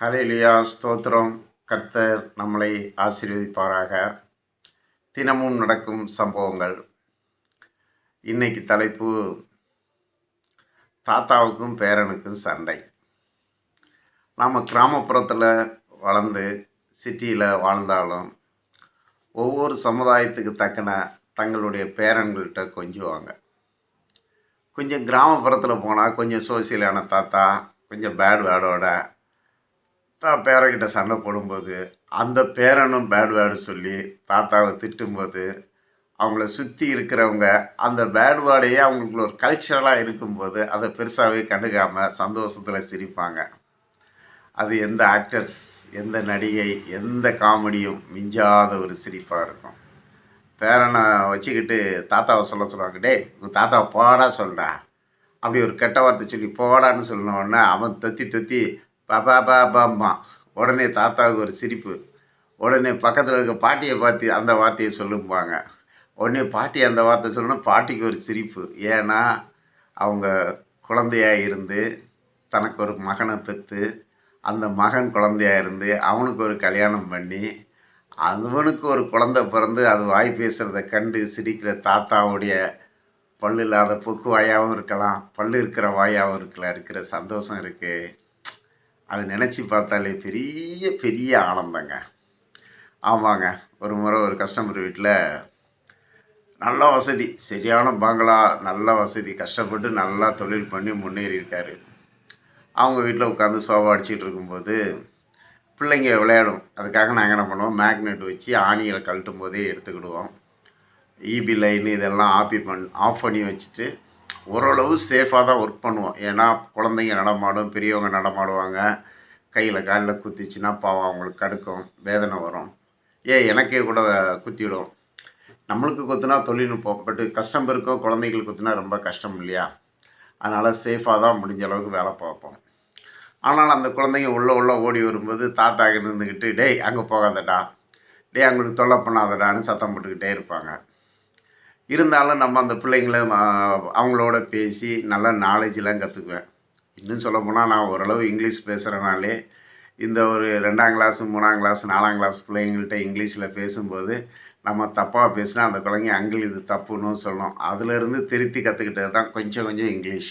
ஹலிலியா ஸ்தோத்திரம். கர்த்தர் நம்மளை ஆசீர்வதிப்பாராக. தினமும் நடக்கும் சம்பவங்கள். இன்னைக்கு தலைப்பு தாத்தாவுக்கும் பேரனுக்கும் சண்டை. நாம் கிராமப்புறத்தில் வளர்ந்து சிட்டியில் வாழ்ந்தாலும் ஒவ்வொரு சமுதாயத்துக்கு தக்கன தங்களுடைய பேரன்கள்கிட்ட கொஞ்சுவாங்க. கொஞ்சம் கிராமப்புறத்தில் போனால் கொஞ்சம் சோசியலான தாத்தா கொஞ்சம் பேட் வேர்டோட தான் பேரக்கிட்ட சண்டை போடும்போது அந்த பேரனும் பேட் வேர்டு சொல்லி தாத்தாவை திட்டும்போது அவங்கள சுற்றி இருக்கிறவங்க அந்த பேட் வேர்டையே அவங்களுக்குள்ள ஒரு கல்ச்சரலாக இருக்கும்போது அதை பெருசாகவே கண்டுக்காமல் சந்தோஷத்தில் சிரிப்பாங்க. அது எந்த ஆக்டர்ஸ் எந்த நடிகை எந்த காமெடியும் மிஞ்சாத ஒரு சிரிப்பாக இருக்கும். பேரனை வச்சுக்கிட்டு தாத்தாவை சொல்ல சொல்லுவாங்க டேய் உங்கள் தாத்தாவை போடா சொல்டா அப்படி ஒரு கெட்ட வார்த்தை சொல்லி போடான்னு சொன்ன அவன் தொத்தி தொத்தி பாப்பா பாப்பாம்மா உடனே தாத்தாவுக்கு ஒரு சிரிப்பு. உடனே பக்கத்தில் இருக்க பாட்டியை பார்த்து அந்த வார்த்தையை சொல்லும்பாங்க. உடனே பாட்டி அந்த வார்த்தை சொல்லணும் பாட்டிக்கு ஒரு சிரிப்பு. ஏன்னா அவங்க குழந்தையாக இருந்து தனக்கு ஒரு மகனை பெற்று அந்த மகன் குழந்தையா இருந்து அவனுக்கு ஒரு கல்யாணம் பண்ணி அவனுக்கு ஒரு குழந்தை பிறந்து அது வாய் பேசுகிறத கண்டு சிரிக்கிற தாத்தாவுடைய பல்லு இல்லாத பொக்கு வாயாகவும் இருக்கலாம். பல்லு இருக்கிற வாயாகவும் இருக்கலாம் இருக்கிற சந்தோஷம் இருக்குது அது நினச்சி பார்த்தாலே பெரிய பெரிய ஆனந்தங்க. ஆமாங்க. ஒரு முறை ஒரு கஸ்டமர் வீட்டில் நல்ல வசதி. சரியான பங்களா நல்ல வசதி. கஷ்டப்பட்டு நல்லா தொழில் பண்ணி முன்னேறி இருக்காரு அவங்க வீட்டில் உட்காந்து சோபா அடிச்சிட்டு இருக்கும்போது பிள்ளைங்க விளையாடும். அதுக்காக நாங்கள் என்ன பண்ணுவோம்? மேக்னெட் வச்சு ஆணிகளை கழட்டும் போதே எடுத்துக்கிடுவோம் இபி லைன் இதெல்லாம் ஆப்பி பண் ஆஃப் பண்ணி வச்சுட்டு ஓரளவு சேஃபாக தான் ஒர்க் பண்ணுவோம். ஏன்னா குழந்தைங்க நடமாடும் பெரியவங்க நடமாடுவாங்க. கையில் காலில் குத்திச்சுன்னா பாவம் அவங்களுக்கு கடுக்கும் வேதனை வரும். ஏ எனக்கே கூட குத்திவிடும் நம்மளுக்கு குத்துனா தொழில்நுட்பம் பட்டு கஸ்டமருக்கும் குழந்தைகளுக்கு குத்துனா ரொம்ப கஷ்டம் இல்லையா? அதனால் சேஃபாக தான் முடிஞ்ச அளவுக்கு வேலை பார்ப்போம். ஆனால் அந்த குழந்தைங்க உள்ளே உள்ளே ஓடி வரும்போது தாத்தாக இருந்துக்கிட்டு டேய் அங்கே போகாதடா. டேய் அவங்களுக்கு தொல்லை பண்ணாதடான்னு சத்தம் போட்டுக்கிட்டே இருப்பாங்க. இருந்தாலும் நம்ம அந்த பிள்ளைங்கள அவங்களோட பேசி நல்ல நாலேஜெலாம் கற்றுக்குவேன் இன்னும் சொல்ல போனால் நான் ஓரளவு இங்கிலீஷ் பேசுகிறனாலே இந்த ஒரு ரெண்டாம் கிளாஸ் மூணாம் கிளாஸ் நாலாம் கிளாஸ் பிள்ளைங்கள்ட்ட இங்கிலீஷில் பேசும்போது நம்ம தப்பாக பேசினா அந்த குழந்தைங்க அங்கிள் இது தப்புன்னு சொல்லும். அதுலேருந்து திருத்தி கற்றுக்கிட்டது தான் கொஞ்சம் கொஞ்சம் இங்கிலீஷ்.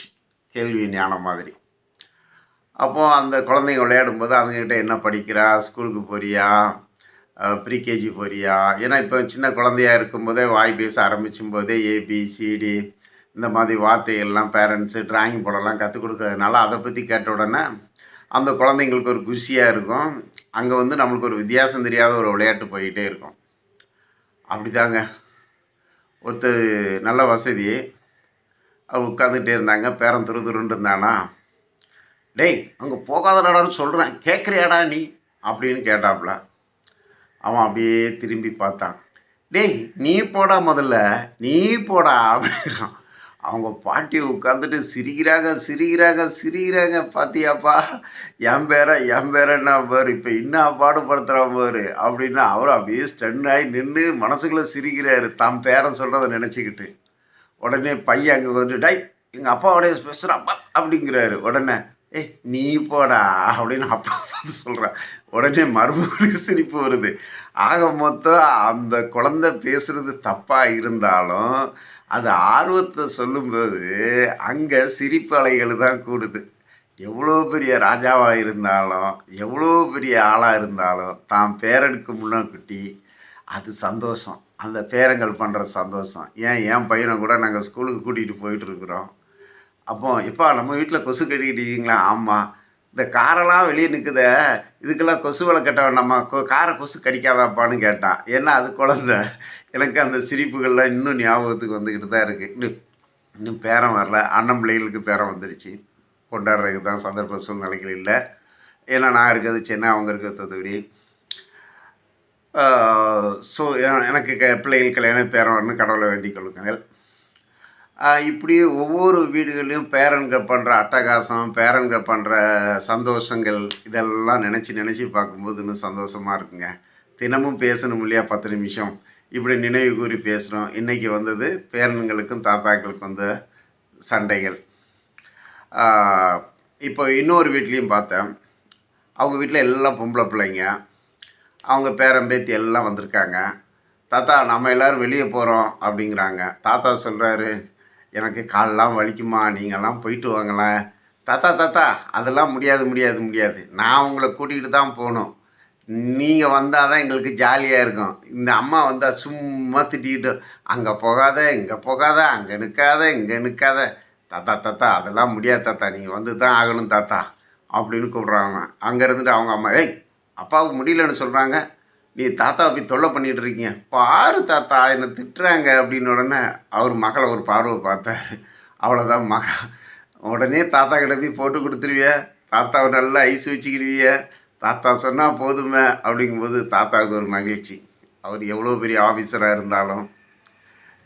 கேள்வி ஞானம் மாதிரி. அப்போது அந்த குழந்தைங்க விளையாடும்போது அவங்ககிட்ட என்ன படிக்கிறா? ஸ்கூலுக்கு போறியா? ப்ரீகேஜி போறியா? ஏன்னா இப்போ சின்ன குழந்தையா இருக்கும்போதே வாய் பேச ஆரம்பிச்சும் போதே ஏபிசிடி இந்த மாதிரி வார்த்தைகள்லாம் பேரண்ட்ஸு டிராயிங் போடலாம் கற்றுக் கொடுக்கறதுனால அதை பற்றி கேட்ட உடனே அந்த குழந்தைங்களுக்கு ஒரு குஷியாக இருக்கும். அங்கே வந்து நம்மளுக்கு ஒரு வித்தியாசம் தெரியாத ஒரு விளையாட்டு போயிட்டே இருக்கும். அப்படிதாங்க. ஒருத்தர் நல்ல வசதி. அவர் இருந்தாங்க. பேரன் துரு துருன்னு இருந்தானா? டேய் அங்கே போகாதடான்னு சொல்கிறேன் கேட்குறியாடா நீ? அப்படின்னு கேட்டாப்புல அவன் அப்படியே திரும்பி பார்த்தான். டேய் நீ போடா முதல்ல நீ போடா அப்படிங்கிறான். அவங்க பாட்டி உட்காந்துட்டு சிரிக்கிறாங்க சிரிக்கிறாங்க சிரிக்கிறாங்க பாத்தியாப்பா என் பேர என் பேர என்ன பாரு இப்போ என்ன பாடுபடுத்துகிறான் பாரு அப்படின்னா அவர் அப்படியே ஸ்டன் ஆகி நின்று மனசுக்குள்ளே சிரிக்கிறாரு தம் பேரன் சொல்கிறத நினச்சிக்கிட்டு. உடனே பையன் அங்கே வந்து டை எங்கள் அப்பாவோடைய பேசுகிறாப்பா அப்படிங்கிறாரு. உடனே ஏய் நீ போடா அப்படின்னு அப்பா பார்த்து சொல்கிறான் உடனே மறுபடியும் சிரிப்பு வருது. ஆக மொத்தம் அந்த குழந்தை பேசுகிறது தப்பாக இருந்தாலும் அது ஆர்வத்தை சொல்லும்போது அங்கே சிரிப்பு அலைகள் தான் கூடுது. எவ்வளோ பெரிய ராஜாவாக இருந்தாலும் எவ்வளோ பெரிய ஆளாக இருந்தாலும் தான் பேரனுக்கு முன்னாக்குட்டி அது சந்தோஷம். அந்த பேரங்கள் பண்ணுற சந்தோஷம். ஏன் என் பையனை கூட நாங்கள் ஸ்கூலுக்கு கூட்டிகிட்டு போயிட்டுருக்குறோம் அப்போ எப்பா நம்ம வீட்டில் கொசு கட்டிக்கிட்டீங்களா ஆமாம் இந்த காரெல்லாம் வெளியே நிற்குதே இதுக்கெல்லாம் கொசு வலை கட்ட வேண்டாமா? கொ காரை கொசு கடிக்காதாப்பான்னு கேட்டான் ஏன்னா அது குழந்த. எனக்கு அந்த சிரிப்புகள்லாம் இன்னும் ஞாபகத்துக்கு வந்துக்கிட்டு தான் இருக்குது இன்னும் இன்னும் பேரம் வரல. அண்ணன் பிள்ளைகளுக்கு பேரம் வந்துடுச்சு கொண்டாடுறதுக்கு தான் சந்தர்ப்ப சூழ்நிலைகள் இல்லை. ஏன்னா நான் இருக்கிறது சென்னை அவங்க இருக்கிறது தூத்துக்குடி. ஸோ எனக்கு க பிள்ளைகள் கல்யாணம் பேரம் வரணும் கடவுளை வேண்டிக் கொள்ளுங்கள். இப்படியே இப்படி ஒவ்வொரு வீடுகள்லையும் பேரன்க பண்ணுற அட்டகாசம் பேரன்க பண்ணுற சந்தோஷங்கள் இதெல்லாம் நினச்சி நினச்சி பார்க்கும்போது இன்னும் சந்தோஷமாக இருக்குங்க. தினமும் பேசணும் இல்லையா? பத்து நிமிஷம். இப்படி நினைவு கூறி பேசுகிறோம் இன்றைக்கி வந்தது பேரன்களுக்கும் தாத்தாக்களுக்கும் வந்த சண்டைகள். இப்போ இன்னொரு வீட்லேயும் பார்த்தேன். அவங்க வீட்டில் எல்லாம் பொம்பளை பிள்ளைங்க. அவங்க பேரன் பேத்தி எல்லாம் வந்திருக்காங்க. தாத்தா நம்ம எல்லோரும் வெளியே போகிறோம் அப்படிங்கிறாங்க. தாத்தா சொல்கிறாரு எனக்கு காலெலாம் வலிக்குமா? நீங்கள்லாம் போயிட்டு வாங்களேன். தாத்தா தாத்தா அதெல்லாம் முடியாது முடியாது முடியாது. நான் உங்களை கூட்டிகிட்டு தான் போகணும். நீங்கள் வந்தால் தான் எங்களுக்கு ஜாலியாக இருக்கும். இந்த அம்மா வந்தால் சும்மா திட்டிக்கிட்டு அங்கே போகாத இங்கே போகாத அங்கே நிற்காத இங்கே நிற்காத தாத்தா தாத்தா அதெல்லாம் முடியாது தாத்தா. நீங்கள் வந்து தான் ஆகணும் தாத்தா. அப்படின்னு கூப்பிட்றாங்க. அங்கே இருந்துட்டு அவங்க அம்மா ஏய் அப்பாவுக்கு முடியலன்னு சொல்கிறாங்க நீ தாத்தாவை போய் தொல்லை பண்ணிகிட்டு இருக்கீங்க. பாரு தாத்தா என்னை திட்டுறாங்க அப்படின்னு உடனே அவர் மகளை ஒரு பார்வை பார்த்தாரு. அவ்வளோதான் மக. உடனே தாத்தா கிட்ட போய் போட்டு கொடுத்துருவிய. தாத்தாவை நல்லா ஐஸ் வச்சுக்கிடுவிய. தாத்தா சொன்னால் போதுமே அப்படிங்கும்போது தாத்தாவுக்கு ஒரு மகிழ்ச்சி. அவர் எவ்வளோ பெரிய ஆஃபீஸராக இருந்தாலும்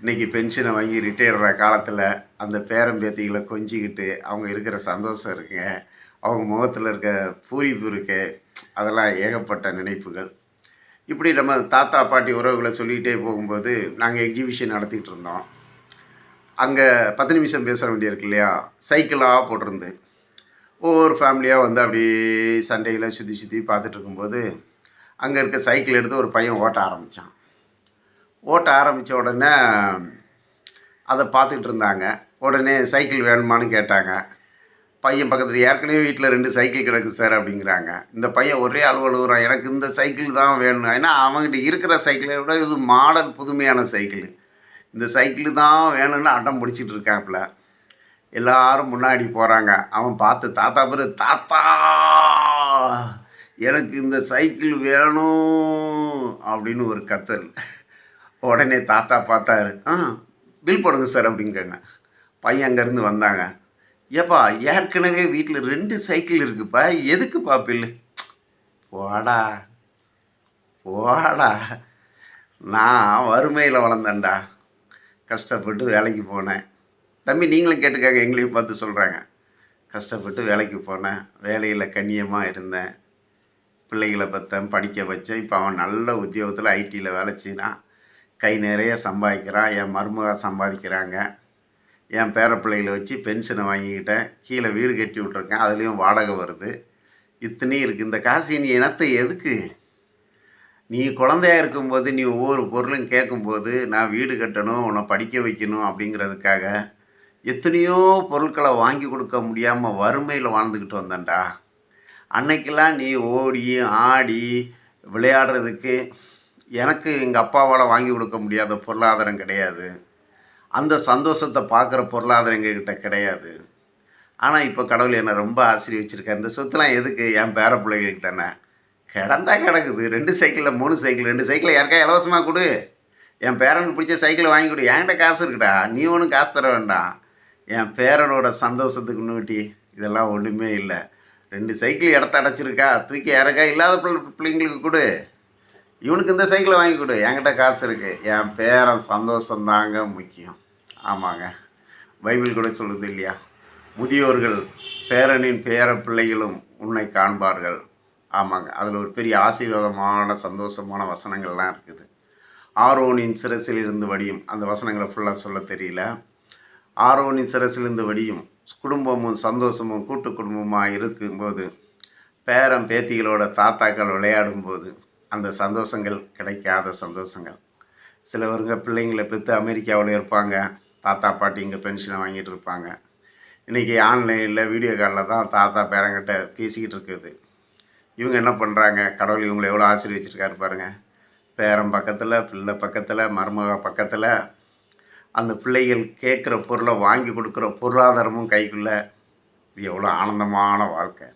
இன்றைக்கி பென்ஷனை வாங்கி ரிட்டையர்ற காலத்தில் அந்த பேரம்பேத்திகளை கொஞ்சிக்கிட்டு அவங்க இருக்கிற சந்தோஷம் இருக்குங்க அவங்க முகத்தில் இருக்க பூரிப்பு இருக்கு. அதெல்லாம் ஏகப்பட்ட நினைப்புகள். இப்படி நம்ம தாத்தா பாட்டி உறவுகளை சொல்லிகிட்டே போகும்போது நாங்கள் எக்ஸிபிஷன் நடத்திட்டு இருந்தோம். அங்கே பத்து நிமிஷம் பேச வேண்டியிருக்கு இல்லையா? சைக்கிளாக போட்டிருந்து. ஒவ்வொரு ஃபேமிலியாக வந்து அப்படி சண்டையில் சுற்றி சுற்றி பார்த்துட்டு இருக்கும்போது அங்கே இருக்க சைக்கிள் எடுத்து ஒரு பையன் ஓட்ட ஆரம்பித்தான் ஓட்ட ஆரம்பித்த உடனே அதை பார்த்துக்கிட்டு இருந்தாங்க. உடனே சைக்கிள் வேணுமான்னு கேட்டாங்க. பையன் பக்கத்தில் ஏற்கனவே வீட்டில் ரெண்டு சைக்கிள் கிடக்கு சார் அப்படிங்கிறாங்க. இந்த பையன் ஒரே அலுவலகம் எனக்கு இந்த சைக்கிள் தான் வேணும். ஏன்னா அவங்ககிட்ட இருக்கிற சைக்கிளை விட இது மாடல் புதுமையான சைக்கிள். இந்த சைக்கிள் தான் வேணும்னு அடம் பிடிச்சிட்டு இருக்காப்புல. எல்லாரும் முன்னாடி போகிறாங்க அவன் பார்த்து தாத்தா பேர் தாத்தா எனக்கு இந்த சைக்கிள் வேணும் அப்படின்னு ஒரு கத்தல். உடனே தாத்தா பார்த்தாரு. ஆ பில் போடுங்க சார் அப்படிங்காங்க பையன் அங்கேருந்து வந்தாங்க. ஏப்பா ஏற்கனவே வீட்டில் ரெண்டு சைக்கிள் இருக்குப்பா. எதுக்குப்பா பில்லு? போடா போடா. நான் வறுமையில் வளர்ந்தேன்டா. கஷ்டப்பட்டு வேலைக்கு போனேன். தம்பி நீங்களும் கேட்டுக்காங்க எங்களையும் பார்த்து சொல்கிறாங்க கஷ்டப்பட்டு வேலைக்கு போனேன். வேலையில் கண்ணியமாக இருந்தேன். பிள்ளைகளை பற்றேன் படிக்க வச்சேன். இப்போ அவன் நல்ல உத்தியோகத்தில் ஐடியில் வேலை செய்யறான் கை நிறைய சம்பாதிக்கிறான். என் மருமக சம்பாதிக்கிறாங்க. என் பேர பிள்ளைகளை வச்சு பென்ஷனை வாங்கிக்கிட்டேன். கீழே வீடு கட்டி விட்ருக்கேன் அதுலேயும் வாடகை வருது. இத்தனையும் இருக்குது இந்த காசு நீ இனத்தை எதுக்கு? நீ குழந்தையா இருக்கும்போது நீ ஒவ்வொரு பொருளும் கேட்கும்போது நான் வீடு கட்டணும் உன்னை படிக்க வைக்கணும் அப்படிங்கிறதுக்காக எத்தனையோ பொருட்களை வாங்கி கொடுக்க முடியாமல் வறுமையில் வாழ்ந்துக்கிட்டு வந்தேன்டா. அன்னைக்கெல்லாம் நீ ஓடி ஆடி விளையாடுறதுக்கு எனக்கு எங்கள் அப்பாவால் வாங்கி கொடுக்க முடியாத பொருளாதாரம் கிடையாது. அந்த சந்தோஷத்தை பார்க்குற பொருளாதாரம் எங்ககிட்ட கிடையாது. ஆனால் இப்போ கடவுள் என்னை ரொம்ப ஆசீர்வச்சிருக்கார். இந்த சொத்துலாம் எதுக்கு? என் பேர பிள்ளைகளுக்கு தானே கிடந்தா கிடக்குது. ரெண்டு சைக்கிளில் மூணு சைக்கிள். ரெண்டு சைக்கிளை யாருக்கா இலவசமாக கொடு? என் பேரனுக்கு பிடிச்ச சைக்கிளை வாங்கி கொடு. என்கிட்ட காசு இருக்குடா. நீ ஒன்றும் காசு தர வேண்டாம். என் பேரனோட சந்தோஷத்துக்கு நூட்டி இதெல்லாம் ஒன்றுமே இல்லை. ரெண்டு சைக்கிள் இடத்த அடைச்சிருக்கா. தூக்கி இறக்கா இல்லாத பிள்ளை பிள்ளைங்களுக்கு கொடு. இவனுக்கு இந்த சைக்கிளை வாங்கி கொடு. என்கிட்ட காசு இருக்குது என் பேரன் சந்தோஷந்தாங்க முக்கியம். ஆமாங்க. பைபிள் கூட சொல்லுது இல்லையா? முதியோர்கள் பேரனின் பேர பிள்ளைகளும் உன்னை காண்பார்கள். ஆமாங்க. அதில் ஒரு பெரிய ஆசீர்வாதமான சந்தோஷமான வசனங்கள்லாம் இருக்குது. ஆரோனின் சிரசில் இருந்து வடியும். அந்த வசனங்களை ஃபுல்லாக சொல்ல தெரியல. ஆரோனின் சிரசிலிருந்து வடியும். குடும்பமும் சந்தோஷமும் கூட்டு குடும்பமாக இருக்கும்போது பேரன் பேத்திகளோட தாத்தாக்கள் விளையாடும்போது அந்த சந்தோஷங்கள் கிடைக்காத சந்தோஷங்கள். சிலவருங்க பிள்ளைங்களை பெற்று அமெரிக்காவில் இருப்பாங்க. தாத்தா பாட்டி இங்கே பென்ஷனை வாங்கிட்டு இருப்பாங்க. இன்றைக்கி ஆன்லைனில் வீடியோ காலில் தான் தாத்தா பேரங்கிட்ட பேசிக்கிட்டு இருக்குது. இவங்க என்ன பண்ணுறாங்க கடவுள் இவங்களை எவ்வளோ ஆசீர்வச்சிருக்காரு பாருங்கள் பேரன் பக்கத்தில் பிள்ளை பக்கத்தில் மருமக பக்கத்தில் அந்த பிள்ளைகள் கேட்குற பொருளை வாங்கி கொடுக்குற பொருளாதாரமும் கைக்குள்ளே. இது எவ்வளோ ஆனந்தமான வாழ்க்கை.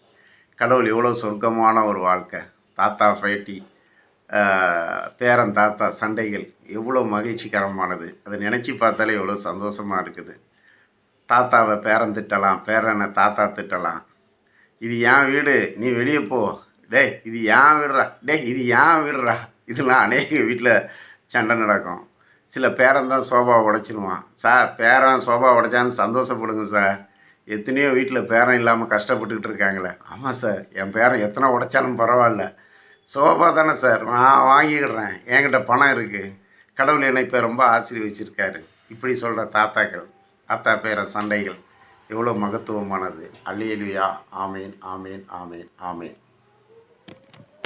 கடவுள் எவ்வளோ சொர்க்கமான ஒரு வாழ்க்கை. தாத்தா பேட்டி பேரன் தாத்தா சண்டைகள் எவ்வளோ மகிழ்ச்சிகரமானது. அதை நினச்சி பார்த்தாலே எவ்வளோ சந்தோஷமாக இருக்குது. தாத்தாவை பேரன் திட்டலாம் பேரனை தாத்தா திட்டலாம். இது என் வீடு நீ வெளியே போ. டே இது ஏன் விடுறா டேய் இது ஏன் விடுறா இதெல்லாம் அநேக வீட்டில் சண்டை நடக்கும். சில பேரன் தான் சோபா உடைச்சிருவான். சார் பேரன் சோபா உடைச்சான்னு சந்தோஷப்படுங்க சார். எத்தனையோ வீட்டில் பேரன் இல்லாமல் கஷ்டப்பட்டுக்கிட்டு இருக்காங்களே. ஆமாம் சார் என் பேரன் எத்தனை உடைச்சாலும் பரவாயில்ல. சோபா தானே சார். நான் வாங்கிக்கிறேன். என்கிட்ட பணம் இருக்குது கடவுள் என்னை இப்போ ரொம்ப ஆசீர்வச்சிருக்காரு. இப்படி சொல்கிற தாத்தாக்கள் தாத்தா பேர சண்டைகள் எவ்வளோ மகத்துவமானது. அல்லேலுயா. ஆமேன் ஆமேன் ஆமேன் ஆமேன்.